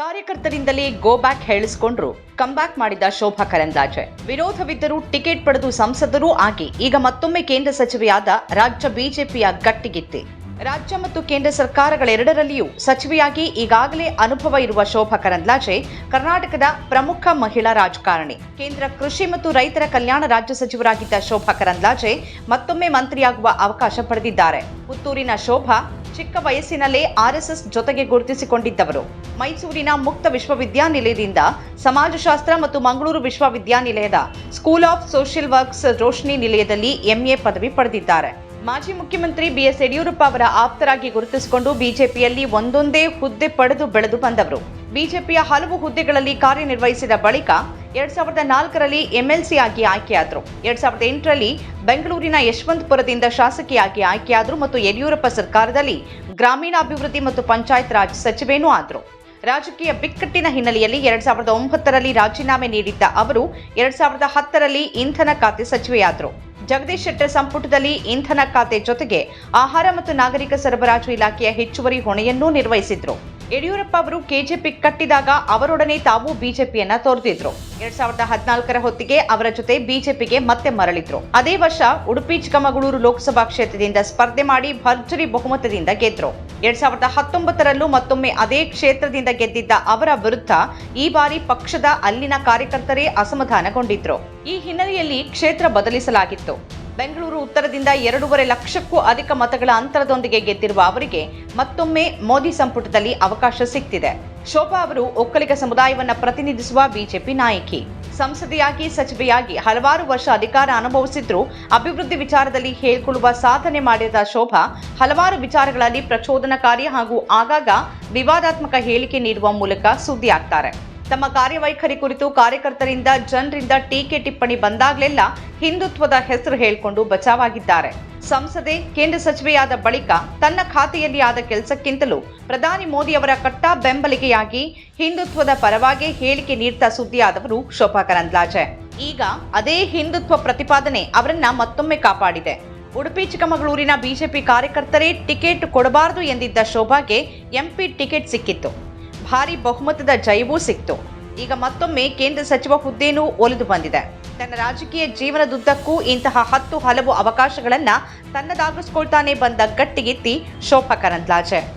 ಕಾರ್ಯಕರ್ತರಿಂದಲೇ go back ಹೇಳಿಸಿಕೊಂಡ್ರು. Comeback ಮಾಡಿದ Shobha Karandlaje. ವಿರೋಧವಿದ್ದರೂ ticket ಪಡೆದು ಸಂಸದರೂ ಆಗಿ. ಈಗ ಮತ್ತೊಮ್ಮೆ ಕೇಂದ್ರ ಸಚಿವೆಯಾದ ರಾಜ್ಯ ಬಿಜೆಪಿಯ ಗಟ್ಟಿಗಿತ್ತಿ ರಾಜ್ಯ ಮತ್ತು ಕೇಂದ್ರ ಸರ್ಕಾರಗಳೆರಡರಲ್ಲಿಯೂ ಸಚಿವೆಯಾಗಿ ಈಗಾಗಲೇ ಅನುಭವ ಇರುವ ಶೋಭಾ ಕರಂದ್ಲಾಜೆ ಕರ್ನಾಟಕದ ಪ್ರಮುಖ ಮಹಿಳಾ ರಾಜಕಾರಣಿ. ಕೇಂದ್ರ ಕೃಷಿ ಮತ್ತು ರೈತರ ಕಲ್ಯಾಣ ರಾಜ್ಯ ಸಚಿವರಾಗಿದ್ದ ಶೋಭಾ ಕರಂದ್ಲಾಜೆ ಮತ್ತೊಮ್ಮೆ ಮಂತ್ರಿಯಾಗುವ ಅವಕಾಶ ಪಡೆದಿದ್ದಾರೆ. ಪುತ್ತೂರಿನ ಶೋಭಾ ಚಿಕ್ಕ ವಯಸ್ಸಿನಲ್ಲೇ ಆರ್ಎಸ್ಎಸ್ ಜೊತೆಗೆ ಗುರುತಿಸಿಕೊಂಡಿದ್ದವರು. ಮೈಸೂರಿನ ಮುಕ್ತ ವಿಶ್ವವಿದ್ಯಾನಿಲಯದಿಂದ ಸಮಾಜಶಾಸ್ತ್ರ ಮತ್ತು ಮಂಗಳೂರು ವಿಶ್ವವಿದ್ಯಾನಿಲಯದ school of social works Roshni ನಿಲಯದಲ್ಲಿ ಎಂಎ ಪದವಿ ಪಡೆದಿದ್ದಾರೆ. ಮಾಜಿ ಮುಖ್ಯಮಂತ್ರಿ ಬಿಎಸ್ ಯಡಿಯೂರಪ್ಪ ಅವರ ಆಪ್ತರಾಗಿ ಗುರುತಿಸಿಕೊಂಡು ಬಿಜೆಪಿಯಲ್ಲಿ ಒಂದೊಂದೇ ಹುದ್ದೆ ಪಡೆದು ಬೆಳೆದು ಬಂದವರು. ಬಿಜೆಪಿಯ ಹಲವು ಹುದ್ದೆಗಳಲ್ಲಿ ಕಾರ್ಯನಿರ್ವಹಿಸಿದ ಬಳಿಕ ಎರಡ್ ಸಾವಿರದ ನಾಲ್ಕರಲ್ಲಿ ಎಂಎಲ್ಸಿ ಆಗಿ ಆಯ್ಕೆಯಾದರು. ಎರಡ್ ಸಾವಿರದ ಎಂಟರಲ್ಲಿ ಬೆಂಗಳೂರಿನ ಯಶವಂತಪುರದಿಂದ ಶಾಸಕಿಯಾಗಿ ಆಯ್ಕೆಯಾದರು ಮತ್ತು ಯಡಿಯೂರಪ್ಪ ಸರ್ಕಾರದಲ್ಲಿ ಗ್ರಾಮೀಣಾಭಿವೃದ್ಧಿ ಮತ್ತು ಪಂಚಾಯತ್ ರಾಜ್ ಸಚಿವೇನೂ ಆದರು. ರಾಜಕೀಯ ಬಿಕ್ಕಟ್ಟಿನ ಹಿನ್ನೆಲೆಯಲ್ಲಿ ಎರಡ್ ಸಾವಿರದ ಒಂಬತ್ತರಲ್ಲಿ ರಾಜೀನಾಮೆ ನೀಡಿದ್ದ ಅವರು ಎರಡ್ ಸಾವಿರದ ಹತ್ತರಲ್ಲಿ ಇಂಧನ ಖಾತೆ ಸಚಿವೆಯಾದರು. ಜಗದೀಶ್ ಶೆಟ್ಟರ್ ಸಂಪುಟದಲ್ಲಿ ಇಂಧನ ಖಾತೆ ಜೊತೆಗೆ ಆಹಾರ ಮತ್ತು ನಾಗರಿಕ ಸರಬರಾಜು ಇಲಾಖೆಯ ಹೆಚ್ಚುವರಿ ಹೊಣೆಯನ್ನೂ ನಿರ್ವಹಿಸಿದ್ರು. ಯಡಿಯೂರಪ್ಪ ಅವರು ಕೆಜೆಪಿ ಕಟ್ಟಿದಾಗ ಅವರೊಡನೆ ತಾವು ಬಿಜೆಪಿಯನ್ನ ತೊರೆದಿದ್ರು. ಎರಡ್ ಸಾವಿರದ ಹದಿನಾಲ್ಕರ ಹೊತ್ತಿಗೆ ಅವರ ಜೊತೆ ಬಿಜೆಪಿಗೆ ಮತ್ತೆ ಮರಳಿದ್ರು. ಅದೇ ವರ್ಷ ಉಡುಪಿ, ಚಿಕ್ಕಮಗಳೂರು ಲೋಕಸಭಾ ಕ್ಷೇತ್ರದಿಂದ ಸ್ಪರ್ಧೆ ಮಾಡಿ ಭರ್ಜರಿ ಬಹುಮತದಿಂದ ಗೆದ್ರು. ಎರಡ್ ಸಾವಿರದ ಹತ್ತೊಂಬತ್ತರಲ್ಲೂ ಮತ್ತೊಮ್ಮೆ ಅದೇ ಕ್ಷೇತ್ರದಿಂದ ಗೆದ್ದಿದ್ದ ಅವರ ವಿರುದ್ಧ ಈ ಬಾರಿ ಪಕ್ಷದ ಅಲ್ಲಿನ ಕಾರ್ಯಕರ್ತರೇ ಅಸಮಾಧಾನಗೊಂಡಿದ್ರು. ಈ ಹಿನ್ನೆಲೆಯಲ್ಲಿ ಕ್ಷೇತ್ರ ಬದಲಿಸಲಾಗಿತ್ತು. ಬೆಂಗಳೂರು ಉತ್ತರದಿಂದ ಎರಡೂವರೆ ಲಕ್ಷಕ್ಕೂ ಅಧಿಕ ಮತಗಳ ಅಂತರದೊಂದಿಗೆ ಗೆದ್ದಿರುವ ಅವರಿಗೆ ಮತ್ತೊಮ್ಮೆ ಮೋದಿ ಸಂಪುಟದಲ್ಲಿ ಅವಕಾಶ ಸಿಗ್ತಿದೆ ಶೋಭಾ ಅವರು ಒಕ್ಕಲಿಗ ಸಮುದಾಯವನ್ನ ಪ್ರತಿನಿಧಿಸುವ ಬಿಜೆಪಿ ನಾಯಕಿ. ಸಂಸದೆಯಾಗಿ, ಸಚಿವೆಯಾಗಿ ಹಲವಾರು ವರ್ಷ ಅಧಿಕಾರ ಅನುಭವಿಸಿದ್ರು. ಅಭಿವೃದ್ಧಿ ವಿಚಾರದಲ್ಲಿ ಹೇಳ್ಕೊಳ್ಳುವ ಸಾಧನೆ ಮಾಡಿದ ಶೋಭಾ, ಹಲವಾರು ವಿಚಾರಗಳಲ್ಲಿ ಪ್ರಚೋದನಕಾರಿ ಹಾಗೂ ಆಗಾಗ ವಿವಾದಾತ್ಮಕ ಹೇಳಿಕೆ ನೀಡುವ ಮೂಲಕ ಸುದ್ದಿಯಾಗ್ತಾರೆ. ತಮ್ಮ ಕಾರ್ಯವೈಖರಿ ಕುರಿತು ಕಾರ್ಯಕರ್ತರಿಂದ ಜನರಿಂದ ಟೀಕೆ ಟಿಪ್ಪಣಿ ಬಂದಾಗಲೆಲ್ಲ ಹಿಂದುತ್ವದ ಹೆಸರು ಹೇಳಿಕೊಂಡು ಬಚಾವಾಗಿದ್ದಾರೆ. ಸಂಸದೆ, ಕೇಂದ್ರ ಸಚಿವೆಯಾದ ಬಳಿಕ ತನ್ನ ಖಾತೆಯಲ್ಲಿ ಆದ ಕೆಲಸಕ್ಕಿಂತಲೂ ಪ್ರಧಾನಿ ಮೋದಿ ಅವರ ಕಟ್ಟಾ ಬೆಂಬಲಿಗೆಯಾಗಿ ಹಿಂದುತ್ವದ ಪರವಾಗಿ ಹೇಳಿಕೆ ನೀಡ್ತಾ ಸುದ್ದಿಯಾದವರು ಶೋಭಾ ಕರಂದ್ಲಾಜೆ. ಈಗ ಅದೇ ಹಿಂದುತ್ವ ಪ್ರತಿಪಾದನೆ ಅವರನ್ನ ಮತ್ತೊಮ್ಮೆ ಕಾಪಾಡಿದೆ. ಉಡುಪಿ, ಚಿಕ್ಕಮಗಳೂರಿನ ಬಿಜೆಪಿ ಕಾರ್ಯಕರ್ತರೇ ಟಿಕೆಟ್ ಕೊಡಬಾರದು ಎಂದಿದ್ದ ಶೋಭಾಗೆ ಎಂಪಿ ಟಿಕೆಟ್ ಸಿಕ್ಕಿತ್ತು. ಭಾರಿ ಬಹುಮತದ ಜಯವೂ ಸಿಕ್ತು. ಈಗ ಮತ್ತೊಮ್ಮೆ ಕೇಂದ್ರ ಸಚಿವ ಹುದ್ದೆನೂ ಒಲಿದು ಬಂದಿದೆ. ತನ್ನ ರಾಜಕೀಯ ಜೀವನದುದ್ದಕ್ಕೂ ಇಂತಹ ಹತ್ತು ಹಲವು ಅವಕಾಶಗಳನ್ನ ತನ್ನದಾಗಿಸ್ಕೊಳ್ತಾನೆ ಬಂದ ಗಟ್ಟಿಗಿತ್ತಿ ಶೋಭಾ ಕರಂದ್ಲಾಜೆ.